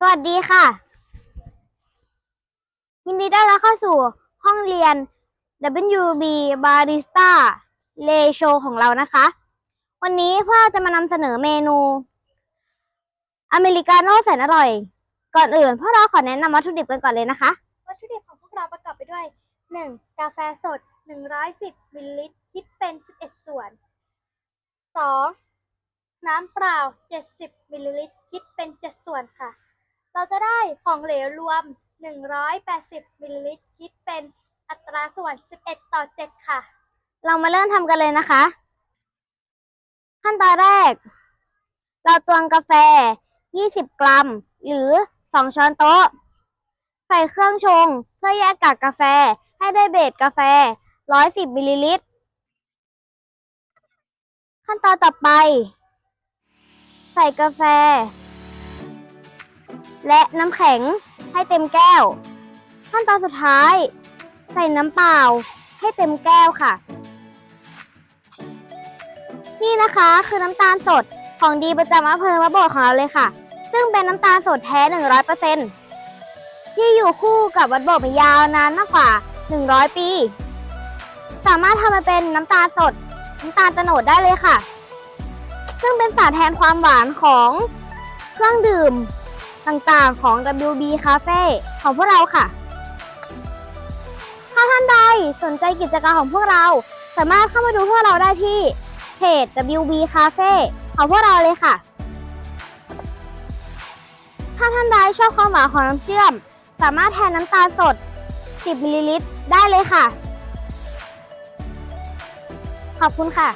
สวัสดีค่ะ ยินดีต้อนรับเข้าสู่ห้องเรียน WB Barista l e Show ของเรานะคะ วันนี้พ่อจะมานำเสนอเมนู อเมริกาโน่แสนอร่อย ก่อนอื่นพวกเราขอแนะนำวัตถุดิบกันก่อนเลยนะคะ วัตถุดิบของพวกเราประกอบไปด้วย 1. กาแฟสด 110มิลลิลิตรคิดเป็น 11 ส่วน 2. น้ำเปล่า 70มิลลิลิตรคิดเป็น 7 ส่วนค่ะ ของเหลวรวม 180มิลลิลิตรคิดเป็นอัตราส่วน 11 ต่อ 7 ค่ะ เรามาเริ่มทำกันเลยนะคะ ขั้นตอนแรก เราตวงกาแฟ 20 กรัม หรือ 2 ช้อนโต๊ะ ใส่เครื่องชง เพื่อแยกกากกาแฟให้ได้เบสกาแฟ 110มิลลิลิตร ขั้นตอนต่อไป ใส่กาแฟ และน้ำแข็งให้เต็มแก้ว ขั้นตอนสุดท้าย ใส่น้ำเปล่าให้เต็มแก้วค่ะ นี่นะคะคือน้ำตาลสดของดีประจำอำเภอมะโบดของเราเลยค่ะ ซึ่งเป็นน้ำตาลสดแท้ 100%ที่อยู่คู่กับวัดโบดมายาวนานมากกว่า 100 ปี สามารถทำมาเป็นน้ำตาลสด น้ำตาลตโนดได้เลยค่ะ ซึ่งเป็นสารแทนความหวานของเครื่องดื่ม ต่างๆของ WB Cafe ของพวกเราค่ะ ถ้าท่านใดสนใจกิจกรรมของพวกเรา สามารถเข้ามาดูพวกเราได้ที่เพจ WB Cafe ของพวกเราเลยค่ะ ถ้าท่านใดชอบความหวานของน้ำเชื่อม สามารถแทนน้ำตาลสด 10มิลลิลิตรได้เลยค่ะ ขอบคุณค่ะ